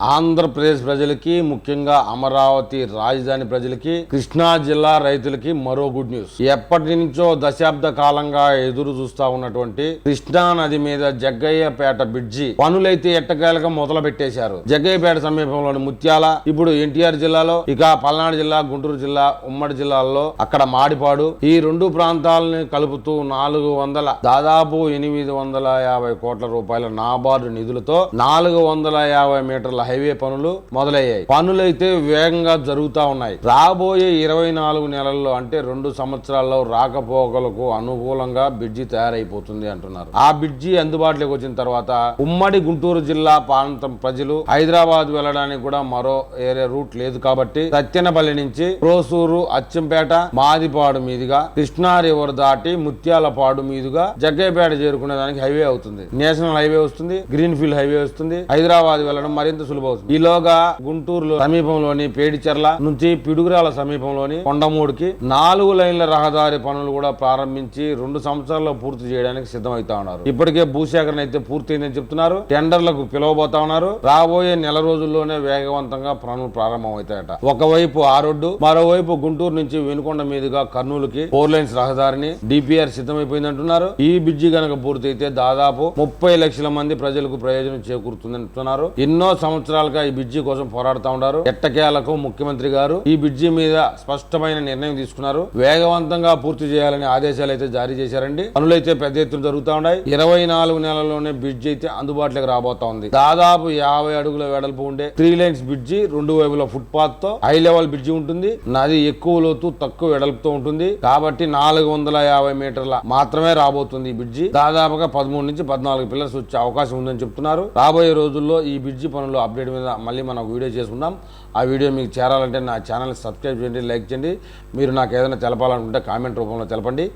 ఆంధ్రప్రదేశ్ ప్రజలకి ముఖ్యంగా అమరావతి రాజధాని ప్రజలకి కృష్ణా జిల్లా రైతులకి మరో గుడ్ న్యూస్ ఎప్పటి నుంచో దశాబ్ద కాలంగా ఎదురు చూస్తా ఉన్నటువంటి కృష్ణా నది మీద జగ్గయ్యపేట బ్రిడ్జి పనులైతే ఎట్టకాయలకు మొదలు పెట్టేశారు జగ్గయ్యపేట సమీపంలోని ముత్యాల ఇప్పుడు ఎన్టీఆర్ జిల్లాలో ఇక పల్నాడు జిల్లా గుంటూరు జిల్లా ఉమ్మడి జిల్లాల్లో అక్కడ మాడిపాడు. ఈ రెండు ప్రాంతాలని కలుపుతూ నాలుగు వందల దాదాపు ఎనిమిది వందల యాభై కోట్ల రూపాయల నాబార్డు నిధులతో నాలుగు వందల యాభై మీటర్ల హైవే పనులు మొదలయ్యాయి. పనులైతే వేగంగా జరుగుతా ఉన్నాయి. రాబోయే ఇరవై నాలుగు నెలల్లో అంటే రెండు సంవత్సరాల్లో రాకపోకలకు అనుకూలంగా బ్రిడ్జి తయారైపోతుంది అంటున్నారు. ఆ బ్రిడ్జి అందుబాటులోకి వచ్చిన తర్వాత ఉమ్మడి గుంటూరు జిల్లా ప్రాంతం ప్రజలు హైదరాబాద్ వెళ్ళడానికి కూడా మరో ఏరే రూట్ లేదు కాబట్టి సత్యనపల్లి నుంచి ప్రోసూరు అచ్చంపేట మాదిపాడు మీదుగా కృష్ణా రివర్ దాటి ముత్యాలపాడు మీదుగా జగ్గయ్యపేట చేరుకునే దానికి హైవే అవుతుంది. నేషనల్ హైవే వస్తుంది గ్రీన్ ఫీల్డ్ హైవే వస్తుంది. హైదరాబాద్ వెళ్ళడం మరింత సులభం అవుతుంది ఈలోగా గుంటూరులో సమీపంలోని పేడిచెర్ల నుంచి పిడుగురాల సమీపంలోని కొండమూడికి నాలుగు లైన్ల రహదారి పనులు కూడా ప్రారంభించి రెండు సంవత్సరాల్లో పూర్తి చేయడానికి సిద్ధమవుతా ఉన్నారు. ఇప్పటికే భూసేకరణ అయితే పూర్తయిందని చెప్తున్నారు. టెండర్లకు పిలవబోతా ఉన్నారు. రాబోయే నెల రోజుల్లోనే వేగవంతంగా పనులు ప్రారంభమవుతాయట. ఒకవైపు ఆ రోడ్డు మరోవైపు గుంటూరు నుంచి వెనుకొండ మీదుగా కర్నూలుకి ఫోర్ లైన్స్ రహదారిని డిపిఆర్ సిద్ధమైపోయింది అంటున్నారు ఈ బ్రిడ్జి గనక పూర్తయితే దాదాపు ముప్పై లక్షల మంది ప్రజలకు ప్రయోజనం చేకూరుతుంది అంటున్నారు ఎన్నో సంవత్సరాలుగా ఈ బ్రిడ్జి కోసం పోరాడుతా ఉన్నారు. ఎట్టకేలకు ముఖ్యమంత్రి గారు ఈ బ్రిడ్జి మీద స్పష్టమైన నిర్ణయం తీసుకున్నారు. వేగవంతంగా పూర్తి చేయాలని ఆదేశాలు అయితే జారీ చేశారండి. పనులైతే పెద్ద ఎత్తున జరుగుతూ ఉన్నాయి. ఇరవై నాలుగు నెలల్లోనే బ్రిడ్జి అయితే అందుబాటులోకి రాబోతా ఉంది. దాదాపు యాభై అడుగుల వెడల్పు ఉండే త్రీ లైన్స్ బ్రిడ్జి రెండు వైపుల ఫుట్పాత్తో హై లెవెల్ బ్రిడ్జి ఉంటుంది. నది ఎక్కువ లోతు తక్కువ వెడల్పుతో ఉంటుంది. కాబట్టి నాలుగు వందల యాభై మీటర్ల మాత్రమే రాబోతుంది ఈ బ్రిడ్జి. దాదాపుగా పదమూడు నుంచి పద్నాలుగు పిల్లర్స్ వచ్చే అవకాశం ఉందని చెప్తున్నారు. రాబోయే రోజుల్లో ఈ బ్రిడ్జి పనులు అప్డేట్ మీద మళ్ళీ మనం వీడియో చేసుకుందాం. ఆ వీడియో మీకు చేరాలంటే నా ఛానల్ సబ్స్క్రైబ్ చేయండి లైక్ చేయండి. మీరు నాకు ఏదైనా తెలపాలనుకుంటే కామెంట్ రూపంలో తెలపండి.